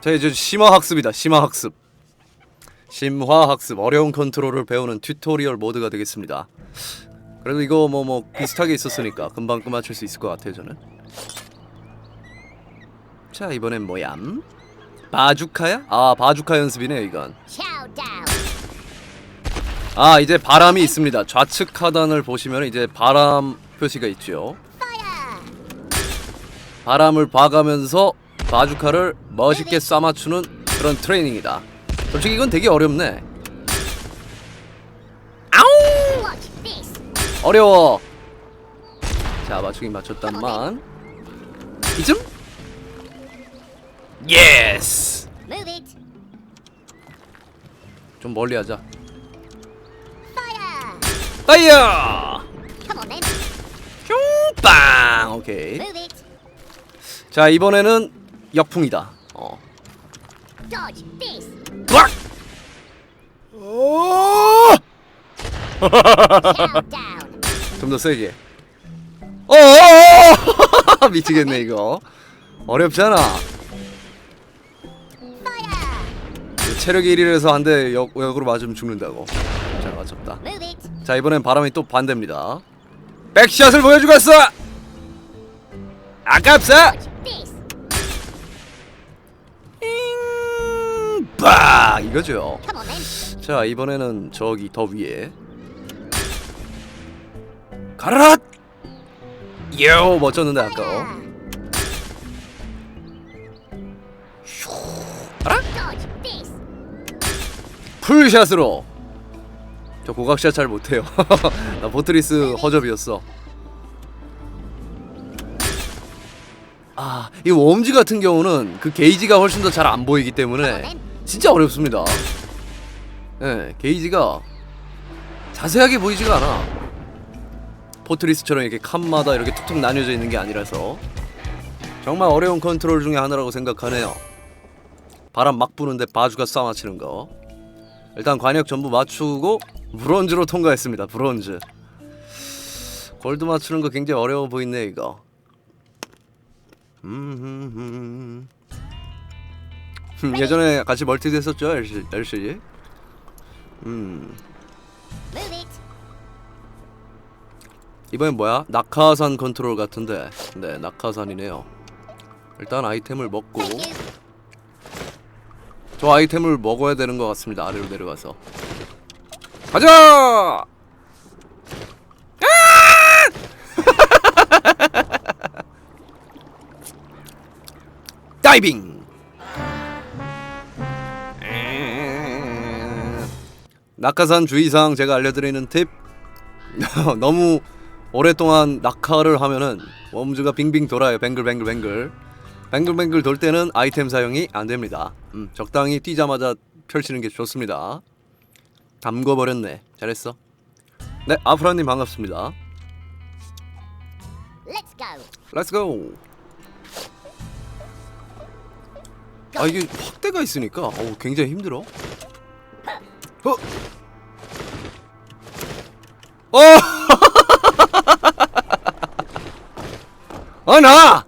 자 이제 심화 학습이다. 심화 학습. 심화 학습 어려운 컨트롤을 배우는 튜토리얼 모드가 되겠습니다. 그래도 이거 뭐뭐 비슷하게 있었으니까 금방 끝맞출 수 있을 것 같아요 저는. 자 이번엔 뭐얌? 바주카야? 아 바주카 연습이네 이건. 아 이제 바람이 있습니다. 좌측 하단을 보시면 이제 바람 표시가 있죠. 바람을 봐가면서 바주카를 멋있게 쏴맞추는 그런 트레이닝이다. 솔직히 이건 되게 어렵네. 아우! 어려워. 자 맞추긴 맞췄단만. 이쯤? 예스. 좀 멀리 하자. Fire. 파이어! Come on then. 빵! 오케이. 자 이번에는 역풍이다. 어. Dodge this. 꽉! 오! Chow down. 좀더 세게. 어! 미치겠네 이거. 어렵잖아. 체력이 1이라서 한대 역으로 맞으면 죽는다고. 자 맞췄다. 자 이번엔 바람이 또 반대입니다. 백샷을 보여주겠어. 아깝사. 빠 이거죠. 자 이번에는 저기 더 위에. 가라. 요 멋졌는데 아까. Fire. 알아? Dodge this. 풀샷으로 저 고각샷 잘 못해요 나 보트리스 허접이었어 아 이 웜즈 같은 경우는 그 게이지가 훨씬 더 잘 안 보이기 때문에 진짜 어렵습니다 예 게이지가 자세하게 보이지가 않아 포트리스처럼 이렇게 칸마다 이렇게 툭툭 나뉘어져 있는 게 아니라서 정말 어려운 컨트롤 중에 하나라고 생각하네요 바람 막 부는데 바주가 쏴 맞히는 거 일단 관역 전부 맞추고 브론즈로 통과했습니다. 브론즈. 골드 맞추는 거 굉장히 어려워 보이네 이거. 음, 예전에 같이 멀티 됐었죠 엘시 엘시. 음. 이번엔 뭐야? 낙하산 컨트롤 같은데. 네 낙하산이네요. 일단 아이템을 먹고. 저 아이템을 먹어야 되는 것 같습니다. 아래로 내려가서. 가자! 아! 다이빙! 낙하산 주의사항 제가 알려드리는 팁 너무 오랫동안 낙하를 하면은 웜즈가 빙빙 돌아요 뱅글뱅글 뱅글 뱅글뱅글 돌 때는 아이템 사용이 안 됩니다. 음, 적당히 뛰자마자 펼치는 게 좋습니다. 담궈 버렸네. 잘했어. 네, 아프라님 반갑습니다. Let's go. 아 이게 확대가 있으니까 어우, 굉장히 힘들어. 어. 어. 아 나.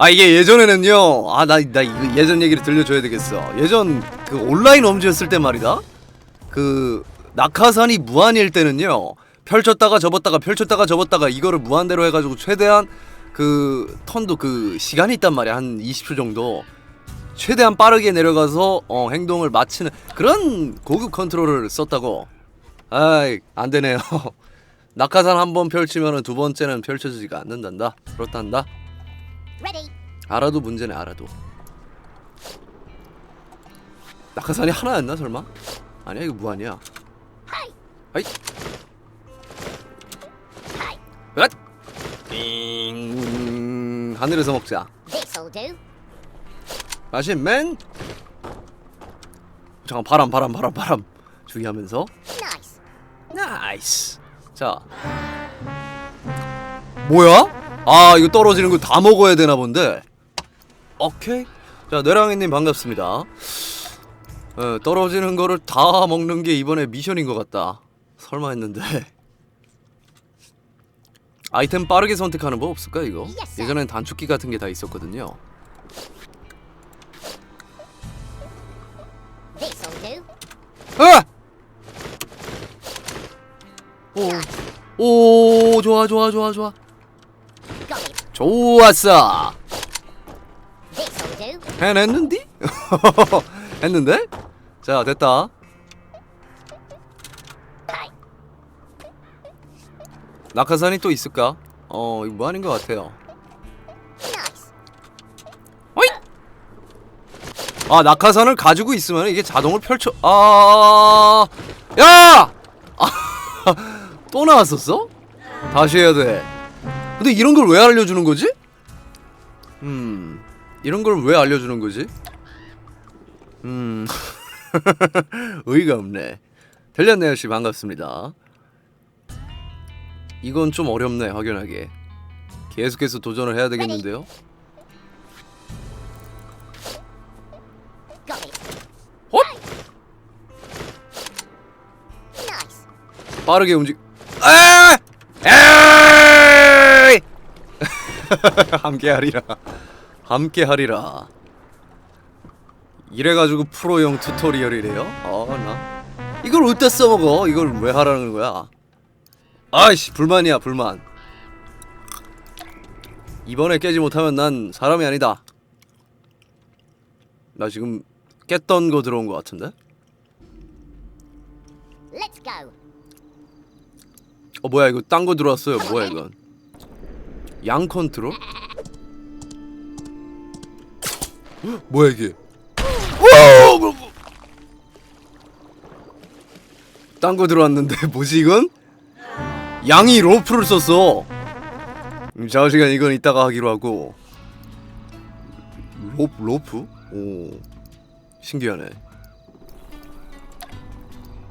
아 이게 예전에는요 아 나 나 이거 예전 얘기를 들려줘야 되겠어 예전 그 온라인 엄지였을 때 말이다 그 낙하산이 무한일 때는요 펼쳤다가 접었다가 펼쳤다가 접었다가 이거를 무한대로 해가지고 최대한 그 턴도 그 시간이 있단 말이야 한 20초 정도 최대한 빠르게 내려가서 어 행동을 마치는 그런 고급 컨트롤을 썼다고. 아이 안 되네요. 낙하산 한 번 펼치면은 두 번째는 펼쳐지지가 않는단다. 그렇단다. 알아도 문제네 알아도. 낙하산이 하나였나 설마? 아니야 이거 무한이야. Hi. 으앗! 잉 하늘에서 먹자. This'll do. 마신맨. 잠깐 바람 바람 바람 바람. 주의하면서. Nice. 나이스 자. 뭐야? 아 이거 떨어지는 거 다 먹어야 되나 본데. 오케이. 자 뇌랑이님 반갑습니다. 어, 떨어지는 거를 다 먹는 게 이번에 미션인 것 같다. 설마 했는데. 아이템 빠르게 선택하는 법 없을까 이거? 예전엔 단축키 같은 게 다 있었거든요 오, 오, 좋아, 좋아, 좋아, 좋아. 좋았어. 해냈는디? 했는데? 자, 됐다. 낙하산이 또 있을까? 어, 이거 뭐 하는 것 같아요. Nice. 아, 낙하산을 가지고 있으면 이게 자동으로 펼쳐. 아, 야! 아, 또 나왔었어? 다시 해야 돼. 근데 이런 걸 왜 알려주는 거지? 음, 이런 걸 왜 알려주는 거지? 음, 의의가 없네. 들렸네요, 씨 반갑습니다. 이건 좀 어렵네, 확연하게. 계속해서 도전을 해야 되겠는데요. 헛! 빠르게 움직. 에! 에이! 함께하리라. 함께하리라. 이래가지고 프로용 튜토리얼이래요. 아 나. 이걸 어디다 써먹어? 이걸 왜 하라는 거야? 아이씨 불만이야 불만. 이번에 깨지 못하면 난 사람이 아니다. 나 지금 깼던 거 들어온 거 같은데? Let's go. 어 뭐야 이거 딴 거 들어왔어요. 뭐야 이건 양 컨트롤? 헉, 뭐야 이게? 딴 거 들어왔는데 뭐지 이건? 양이 로프를 썼어. 음, 자시간 이건 이따가 하기로 하고. 로, 로프? 오 신기하네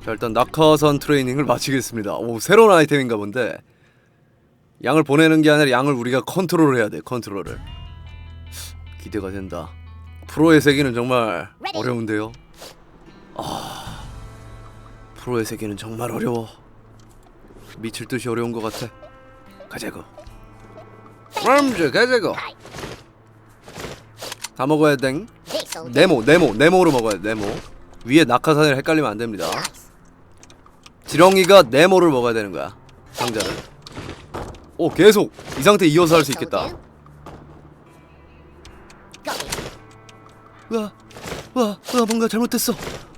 자 일단 낙하산 트레이닝을 마치겠습니다. 오 새로운 아이템인가 본데 양을 보내는 게 아니라 양을 우리가 컨트롤을 해야 돼 컨트롤을 기대가 된다. 프로의 세계는 정말 어려운데요. 아 프로의 세계는 정말 어려워. 미칠 듯이 어려운 것 같아. 가자고. 람즈 가자고. 다 먹어야 땡. 네모 네모 네모로 먹어야 돼 네모. 위에 낙하산을 헷갈리면 안 됩니다. 지렁이가 네모를 먹어야 되는 거야 상자를. 오 계속! 이 상태 이어서 할 수 있겠다. 으아 으아 으아 뭔가 잘못됐어.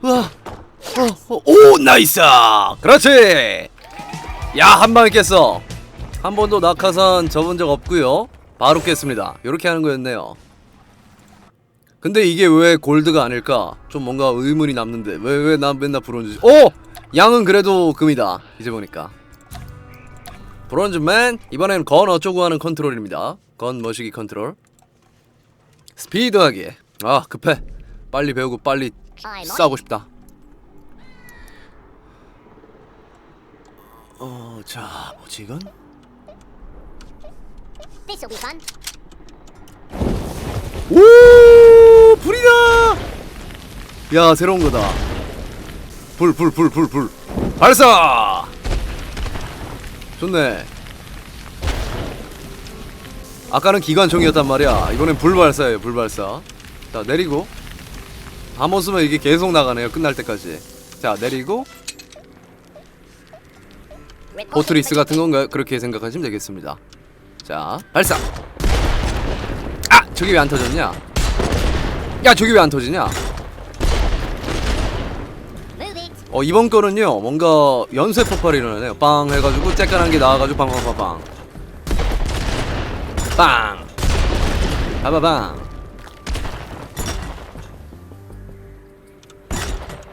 으아 어, 어, 오 나이스! 그렇지! 야 한 방에 깼어. 한 번도 낙하산 접은 적 없고요. 바로 깼습니다. 요렇게 하는 거였네요. 근데 이게 왜 골드가 아닐까? 좀 뭔가 의문이 남는데. 왜 왜 난 맨날 브론즈지 오 양은 그래도 금이다. 이제 보니까. 브론즈맨 이번엔 건 어쩌고 하는 컨트롤입니다. 건 머시기 컨트롤. 스피드하게. 아 급해. 빨리 배우고 빨리 싸고 싶다. 어자 뭐지 이건. 오! 불이다! 야 새로운 거다 불 불 불 불 불. 발사! 좋네. 아까는 기관총이었단 말이야. 이번엔 불 발사예요 불 발사. 자 내리고. 한번 쓰면 이게 계속 나가네요 끝날 때까지. 자 내리고. 포트리스 같은 건가요? 그렇게 생각하시면 되겠습니다. 자 발사! 아! 저기 왜안 터졌냐? 야 저기 왜안 터지냐 어 이번 거는요 뭔가 연쇄 폭발이 일어나네요. 빵 해가지고 쬐깐한 게 나와가지고 빵빵빵빵. 빵. 빠바방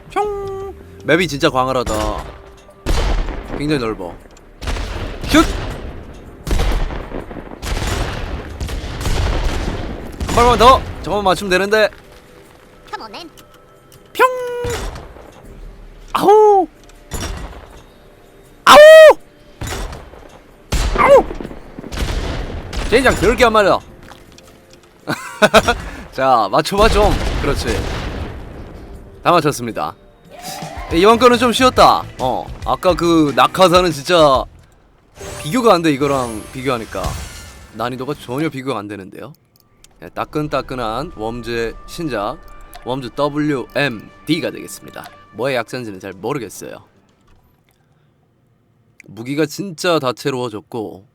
총 맵이 진짜 광활하다. 굉장히 넓어. 슛! 한 발만 더! 저거만 맞추면 되는데 아우! 아우! 아우! 젠장 더럽게 한 말이야. 자, 맞춰봐 좀. 그렇지. 다 맞췄습니다. 이번 거는 좀 쉬웠다. 어, 아까 그 낙하산은 진짜 비교가 안 돼 이거랑 비교하니까 난이도가 전혀 비교가 안 되는데요. 네, 따끈따끈한 웜즈 신작 웜즈 WMD가 되겠습니다. 뭐의 약자인지는 잘 모르겠어요. 무기가 진짜 다채로워졌고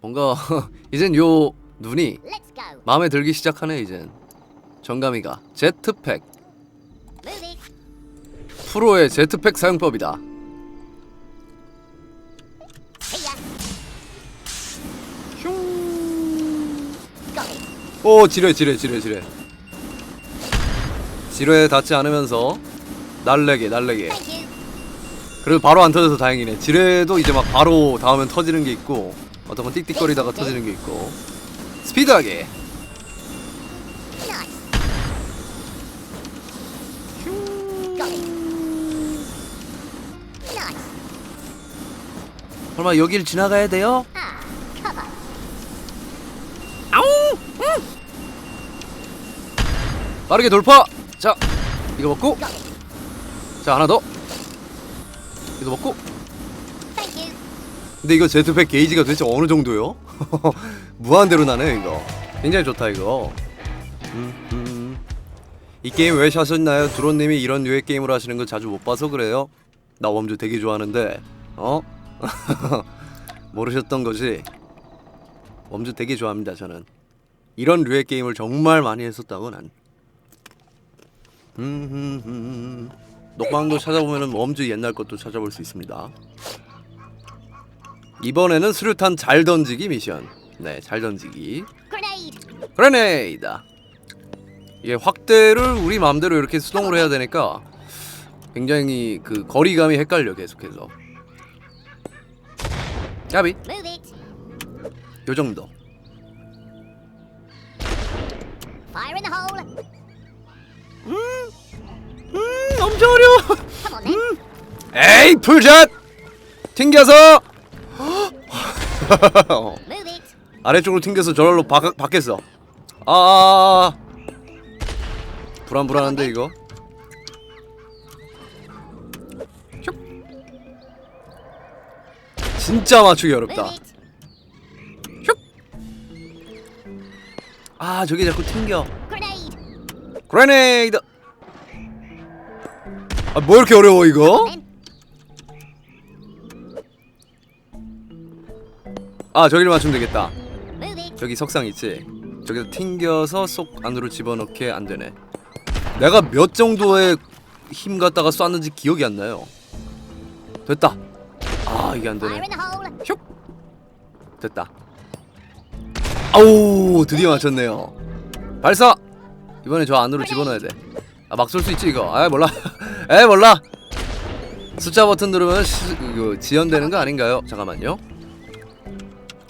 뭔가 이젠 요 눈이. 마음에 들기 시작하네 이젠 정감이가 제트팩. 프로의 제트팩 사용법이다. 오 지뢰 지뢰 지뢰 지뢰 지뢰에 닿지 않으면서 날래게 날래게. 그래도 바로 안 터져서 다행이네 지뢰도 이제 막 바로 닿으면 터지는 게 있고 어떤 건 띡띡거리다가 터지는 게 있고 스피드하게. 설마 여길 지나가야 돼요? Cover. 빠르게 돌파 자 이거 먹고. 자 하나 더 이거 먹고. 근데 이거 제트팩 게이지가 도대체 어느 정도요? 무한대로 나네 이거 굉장히 좋다 이거 음, 음. 이 게임 왜 하셨나요? 드론님이 이런 류의 게임을 하시는 거 자주 못 봐서 그래요? 나 웜주 되게 좋아하는데 어? 모르셨던 거지? 웜주 되게 좋아합니다 저는 이런 류의 게임을 정말 많이 했었다고 난 음, 음, 음. 녹방도 찾아보면은 웜주 옛날 것도 찾아볼 수 있습니다 이번에는 수류탄 잘 던지기 미션. 네, 잘 던지기. Grenade. 그레네이다. 이게 확대를 우리 마음대로 이렇게 수동으로 해야 되니까 굉장히 그 거리감이 헷갈려 계속해서. it. 요 정도. 음, 엄청 어려워. Then. 에이, 풀샷. 튕겨서. 아래쪽으로 튕겨서 저절로 바, 바뀌었어. 아, 불안불안한데 이거. 슉. 진짜 맞추기 어렵다. 아 저기 자꾸 튕겨. Grenade. 그레네이드. 아 뭐 이렇게 어려워 이거? 아 저기를 맞추면 되겠다. 저기 석상 있지? 저기서 ting겨서 쏙 안으로 집어넣게 안 되네. 내가 몇 정도의 힘 갖다가 쐈는지 기억이 안 나요. 됐다. 아 이게 안 되네. 슉. 됐다. 아우 드디어 맞췄네요. 발사. 이번에 저 안으로 집어넣어야 돼. 아 막 쏠 수 있지 이거. 아 몰라. 에 몰라. 숫자 버튼 누르면 시, 이거 지연되는 거 아닌가요? 잠깐만요.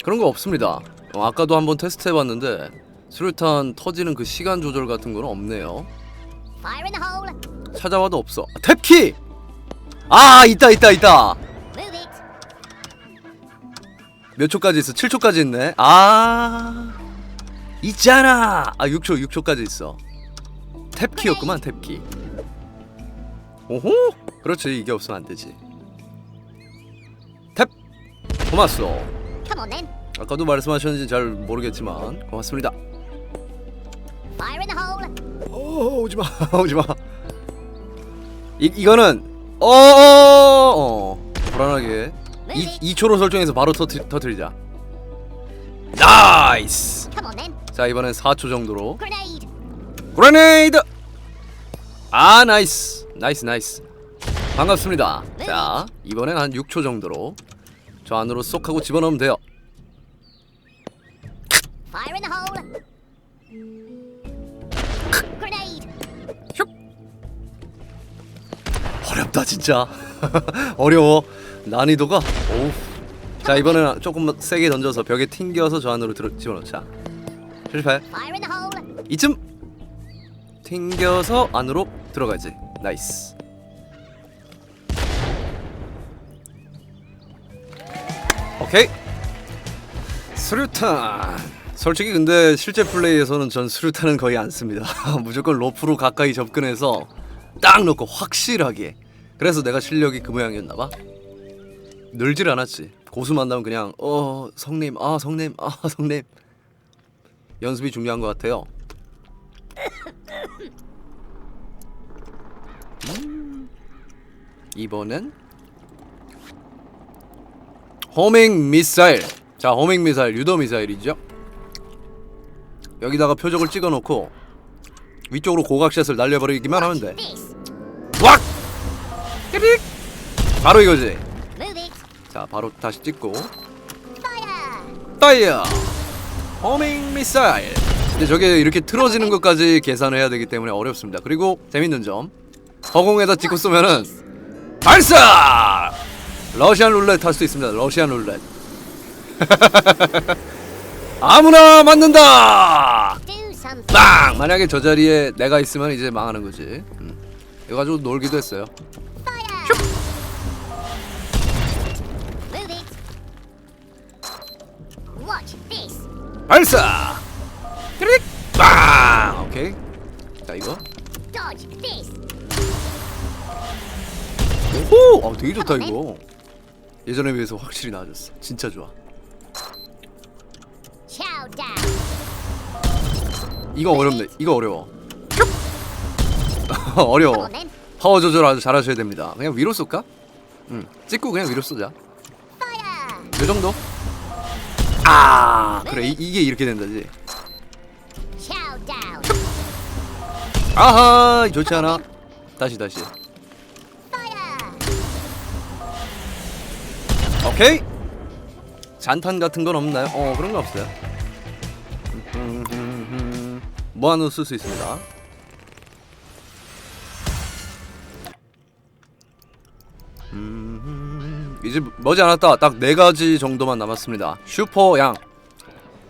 그런 거 없습니다. 어, 아까도 한번 테스트 해봤는데 수류탄 터지는 그 시간 조절 같은 거는 없네요. 찾아와도 없어. 아, 탭키. 아 있다 있다 있다. 몇 초까지 있어? 7초까지 있네. 아 있잖아. 아 6초 6초까지 있어. 탭키였구만 탭키. 오호. 그렇지 이게 없으면 안 되지. 탭. 고맙소. Come on then. 아까도 말씀하셨는지 잘 모르겠지만 고맙습니다. Fire in the hole. 어 오지마 오지마. 이 이거는 어 어 어, 불안하게 이 2초로 설정해서 바로 터트, 터트리자. 나이스. Come on then. 자 이번엔 4초 정도로 Grenade. 그레네이드 아 나이스. 나이스 나이스. 반갑습니다. 자 이번엔 한 6초 정도로 저 안으로 쏙 하고 집어넣으면 돼요. 어렵다 진짜. 어려워. 난이도가. 오우. 자 이번엔 조금 세게 던져서 벽에 튕겨서 저 안으로 들어 집어넣자 실패. 이쯤 튕겨서 안으로 들어가지. 나이스. 오케이. 수류탄. 솔직히 근데 실제 플레이에서는 전 수류탄은 거의 안 씁니다. 무조건 로프로 가까이 접근해서 딱 놓고 확실하게. 그래서 내가 실력이 그 모양이었나봐. 늘질 않았지. 고수 만나면 그냥 어 성님 아 성님 아 성님. 연습이 중요한 것 같아요 음, 이번엔 호밍 미사일. 자, 호밍 미사일, 유도 미사일이죠. 여기다가 표적을 찍어놓고 위쪽으로 고각샷을 날려버리기만 하면 돼. 왁! 삐릭! 바로 이거지. 자, 바로 다시 찍고 Fire. 파이어! 호밍 미사일. 근데 저게 이렇게 틀어지는 것까지 계산해야 되기 때문에 어렵습니다. 그리고 재밌는 점 허공에다 찍고 쏘면은 발사! 러시안 룰렛 할 수 있습니다. 러시안 룰렛. 아무나 맞는다. 빵! 만약에 저 자리에 내가 있으면 이제 망하는 거지. 음. 이거 가지고 놀기도 했어요. 발사! 빵! 오케이. 자 이거. 오! 아, 되게 좋다 이거. 예전에 비해서 확실히 나아졌어. 진짜 좋아. 이거 어렵네. 이거 어려워. 어려워. 파워 조절 아주 잘하셔야 됩니다. 그냥 위로 쏠까? 응. 찍고 그냥 위로 쏘자. 요 정도? 아, 그래. 이, 이게 이렇게 된다지. 아하, 좋지 않아. 다시 다시. 오케이. 잔탄 같은 건 없나요? 어, 그런 건 없어요. 무한으로 쓸수 있습니다. 음, 이제 머지않았다. 딱 네 가지 정도만 남았습니다. 슈퍼양.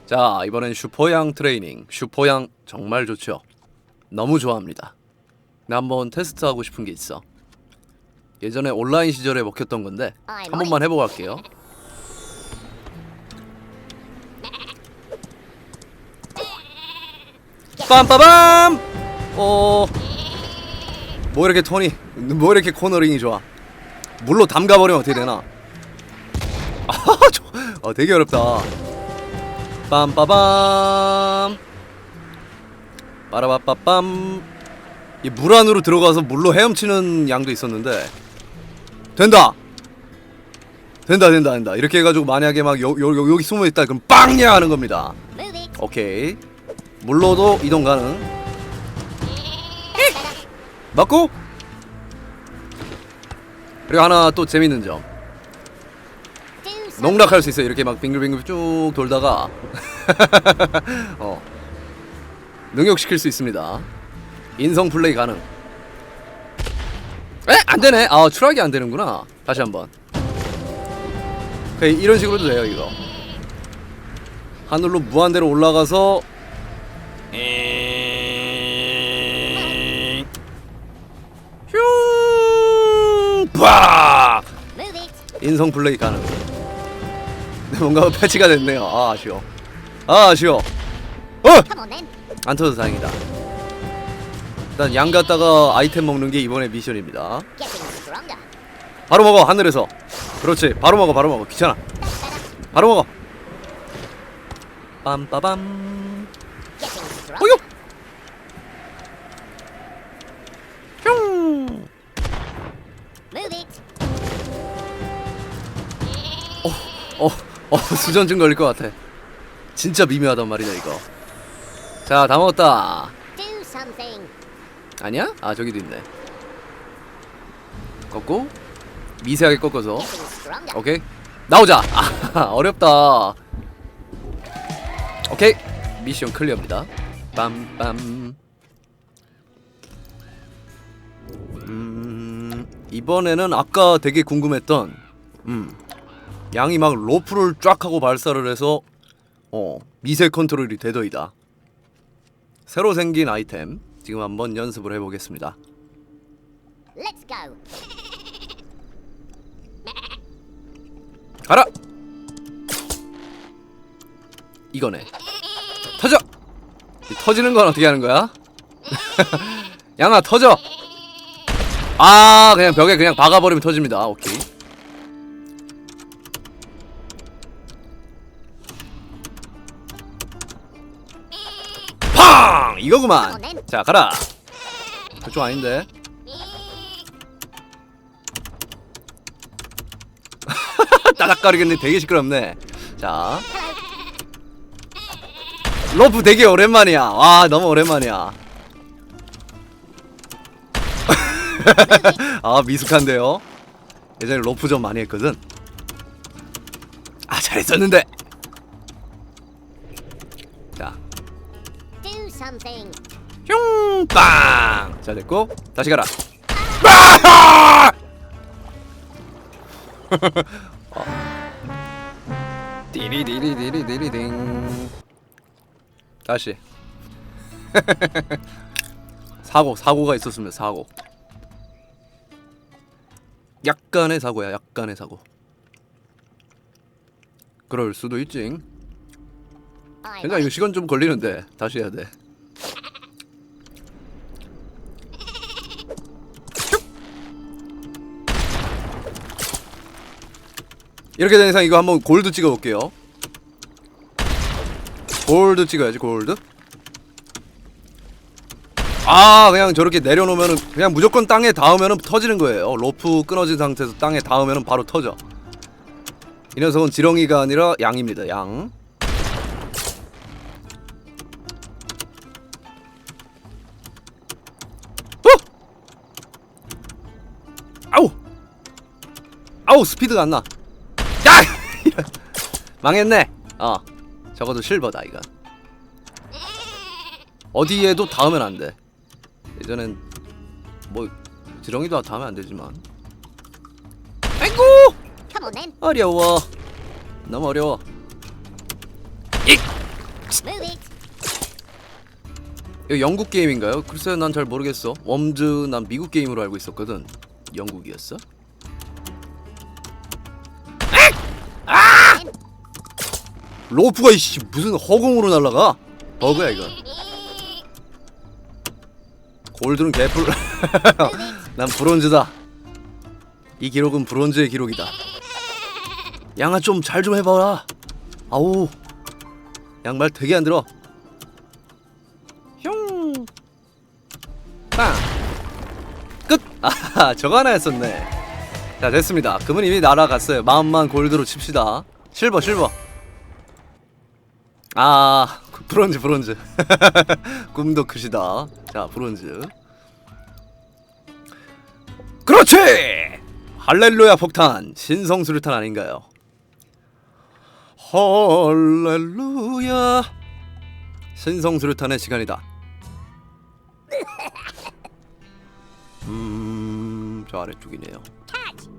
자, 이번엔 슈퍼양 트레이닝. 슈퍼양 정말 좋죠. 너무 좋아합니다. 나 한번 테스트하고 싶은 게 있어. 예전에 온라인 시절에 먹혔던 건데 한 번만 해보고 갈게요. 빰빠밤! 어... 뭐 이렇게 톤이 뭐 이렇게 코너링이 좋아? 물로 담가버리면 어떻게 되나? 아, 저, 어, 되게 어렵다. 빰빠밤. 빠라바빠빰. 이 물 안으로 들어가서 물로 헤엄치는 양도 있었는데 된다. 된다 된다 된다. 이렇게 해가지고 만약에 막 여, 여, 여, 여기 숨어있다 그럼 빵야 하는 겁니다. 오케이. 물로도 이동 가능. 맞고? 그리고 하나 또 재밌는 점. 농락할 수 있어요. 이렇게 막 빙글빙글 쭉 돌다가. 어. 능욕시킬 수 있습니다. 인성 플레이 가능 에? 안되네 아 추락이 안되는구나 다시 한번 오케이 이런 식으로도 돼요 이거 하늘로 무한대로 올라가서 it. 인성 플레이 가능. 뭔가 패치가 됐네요. 아 아쉬워. 아 아쉬워. 어! 안 터져서 다행이다. 일단 양 갖다가 아이템 먹는 게 이번에 미션입니다. 바로 먹어 하늘에서. 그렇지. 바로 먹어 바로 먹어. 귀찮아. 바로 먹어. 빰빠밤. 흉. Move it. 어, 어 수전증 걸릴 것 같아. 진짜 미묘하단 말이다 이거. 자, 다 먹었다. 아니야? 아 저기도 있네. 꺾고 미세하게 꺾어서. 오케이. 나오자. 아, 어렵다. 오케이. 미션 클리어입니다. 빰빰. 음, 이번에는 아까 되게 궁금했던 음. 양이 막 로프를 쫙 하고 발사를 해서 어, 미세 컨트롤이 되더이다. 새로 생긴 아이템 지금 한번 연습을 해 보겠습니다. Let's go. 가라. 이거네. 터져. 이 터지는 건 어떻게 하는 거야? 양아 터져. 아 그냥 벽에 그냥 박아버리면 터집니다. 오케이. 이거구만. 자 가라. 그쪽 아닌데. 따닥거리겠네. 되게 시끄럽네. 자. 로프 되게 오랜만이야. 와 너무 오랜만이야. 아 미숙한데요? 예전에 로프 좀 많이 했거든. 아 잘했었는데 빵! 자 됐고 다시 가라. 아! 어. 띠리디리디리디리딩 다시. 사고 사고가 있었으면 사고. 약간의 사고야 약간의 사고. 그럴 수도 있지. 그러니까 이거. 시간 좀 걸리는데 다시 해야 돼 이렇게 된 이상 이거 한번 골드 찍어 볼게요. 골드 찍어야지 골드. 아 그냥 저렇게 내려놓으면은 그냥 무조건 땅에 닿으면은 터지는 거예요. 로프 끊어진 상태에서 땅에 닿으면은 바로 터져. 이 녀석은 지렁이가 아니라 양입니다. 양. 어! 아우! 아우 스피드가 안 나. 야! 망했네. 어. 적어도 실버다 이거. 어디에도 닿으면 안 돼. 예전엔 뭐 지렁이도 닿으면 안 되지만. 아이고! 어려워. 너무 어려워. Move it. 이거 영국 게임인가요? 글쎄 난 잘 모르겠어. 웜즈 난 미국 게임으로 알고 있었거든. 영국이었어? 로프가 이씨 무슨 허공으로 날아가? 버그야 이거. 골드는 개뿔. 난 브론즈다. 이 기록은 브론즈의 기록이다. 양아 좀 잘 좀 해봐라. 아우. 양말 되게 안 들어. 흉. 빵. 끝. 아, 저거 하나 했었네. 자, 됐습니다. 금은 이미 날아갔어요. 마음만 골드로 칩시다. 실버, 실버. 아, 브론즈, 브론즈. 꿈도 크시다. 자, 브론즈. 그렇지! 할렐루야 폭탄, 신성 수류탄 아닌가요? 할렐루야. 신성 수류탄의 시간이다. 음, 저 아래쪽이네요.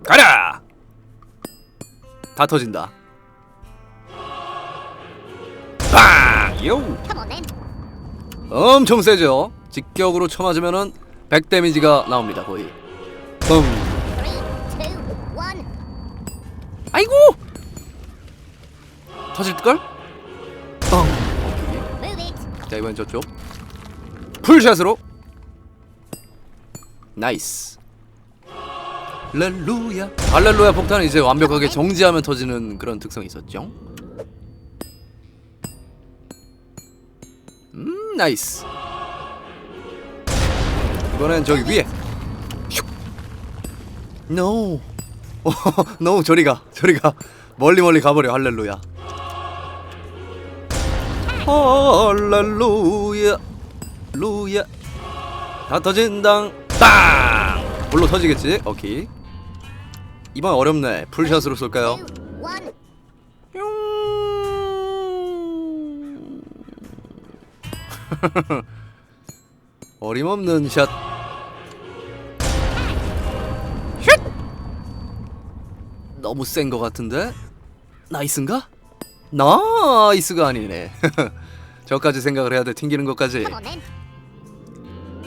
가라! 다 터진다. 요! 엄청 세죠? 직격으로 쳐맞으면은 100 데미지가 나옵니다, 거의. one. 아이고! 터질걸? 뻥! 자, 이번엔 저쪽. 풀샷으로. 나이스. 할렐루야. 할렐루야 폭탄은 이제 완벽하게 정지하면 터지는 그런 특성이 있었죠. 음, 나이스. 이번엔 저기 위에. 슉. No. no, 저리 가. 저리 가. 멀리 멀리 가버려. 할렐루야. 할렐루야. 루야. 다 터진당. 땅. 물로 터지겠지? 오케이. 이번 어렵네. 풀샷으로 쏠까요? 어림없는 샷. 슛! 너무 센 것 같은데? 나이스인가? 나이스가 아니네. 저까지 생각을 해야 돼. 튕기는 것까지.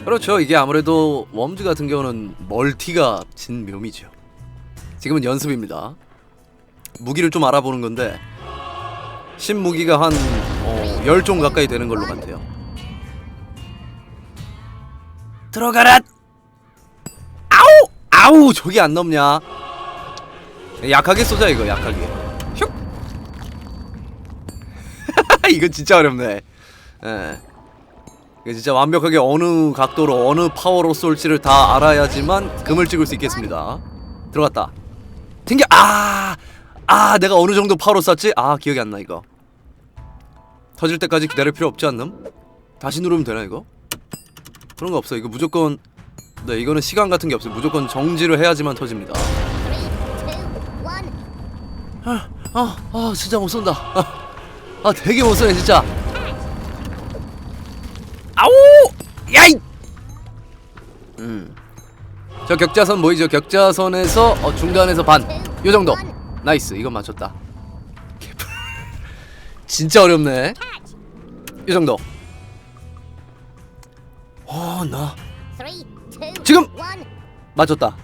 그렇죠. 이게 아무래도 웜즈 같은 경우는 멀티가 진 묘미죠. 지금은 연습입니다. 무기를 좀 알아보는 건데 신무기가 한 어, 10종 가까이 되는 걸로 같아요. 들어가라! 아우! 아우! 저기 안 넘냐? 약하게 쏘자 이거 약하게. 슉! 이거 진짜 어렵네. 예. 진짜 완벽하게 어느 각도로 어느 파워로 쏠지를 다 알아야지만 금을 찍을 수 있겠습니다. 들어갔다. 튕겨 아 아 내가 어느 정도 파로 쐈지? 아 기억이 안 나 이거 터질 때까지 기다릴 필요 없지 않는? 다시 누르면 되나 이거? 그런 거 없어 이거 무조건 네 이거는 시간 같은 게 없어요. 무조건 정지를 해야지만 터집니다. 아, 아, 아 진짜 못 쏜다. 아, 아 되게 못 쏘네 진짜. 아우 야이! 음 저 격자선 보이죠? 격자선에서 어, 중간에서 반 요 정도. 나이스. 이건 맞췄다. 진짜 어렵네. 이 정도. 어 나 지금! 맞췄다.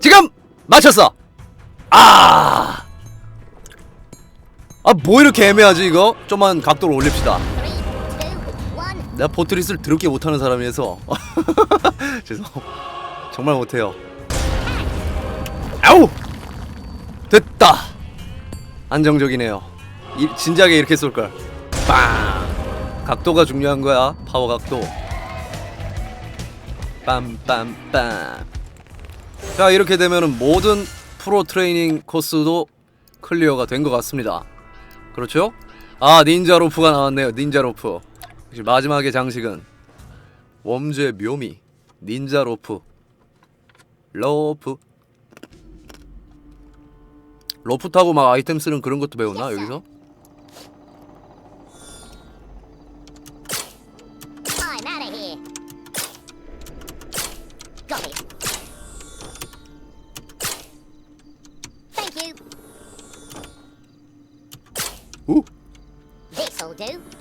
지금 맞췄어. 아. 아, 뭐 이렇게 애매하지 이거? 좀만 각도를 올립시다. 내가 포트리스를 더럽게 못하는 사람이라서 죄송. 정말 못해요. 아우. 됐다. 안정적이네요. 이, 진작에 이렇게 쏠 걸. 빵. 각도가 중요한 거야. 파워 각도. 빰빰빰. 자 이렇게 되면은 모든 프로 트레이닝 코스도 클리어가 된 것 같습니다. 그렇죠? 아 닌자 로프가 나왔네요. 닌자 로프. 역시 마지막의 장식은 웜즈의 묘미 닌자 로프. 로프. 로프 타고 막 아이템 쓰는 그런 것도 배웠나 여기서?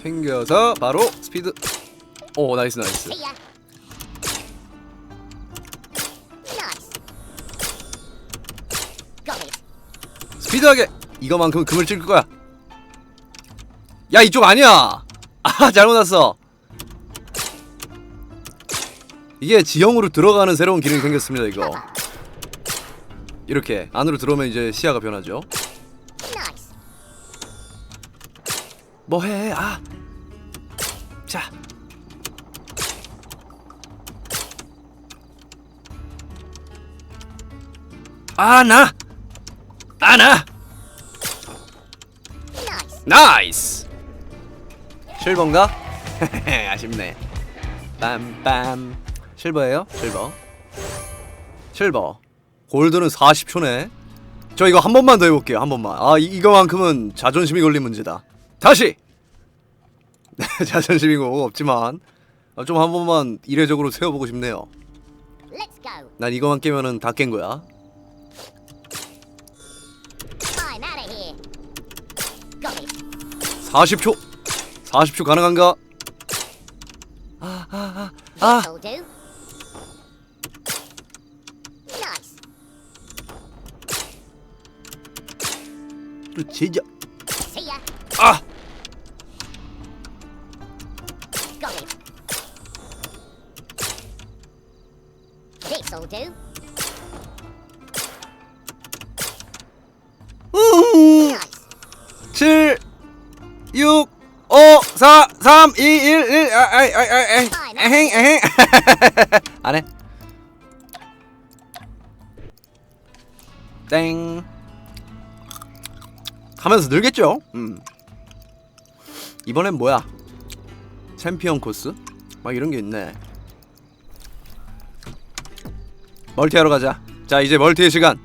챙겨서 바로 스피드. 오 나이스 나이스. 스피드하게 이거만큼은 금을 찍을 거야. 야 이쪽 아니야. 아 잘못 왔어. 이게 지형으로 들어가는 새로운 기능이 생겼습니다. 이거 이렇게 안으로 들어오면 이제 시야가 변하죠. 뭐해? 아, 자. 아 나, 아 나. 나이스 실버인가? 아쉽네 빰빰 실버예요? 실버 실버 골드는 40초네 저 이거 한 번만 더 해볼게요 한 번만 아 이, 이거만큼은 자존심이 걸린 문제다 다시 자존심이 고 없지만 아, 좀한 번만 이례적으로 세워보고 싶네요. 난 이거만 깨면은 다 깬 거야 I'm out of here. Got it. 40초 40초 가능한가? 아 아, 아. Do. Nice. Do. 음, Nice. 7 6 5 4 3 2 1 1 아, 아이 아이 아이 에행 에행 안해. 땡. 하면서 늘겠죠? 음. 이번엔 뭐야? 챔피언 코스? 막 이런 게 있네 멀티하러 가자. 자 이제 멀티의 시간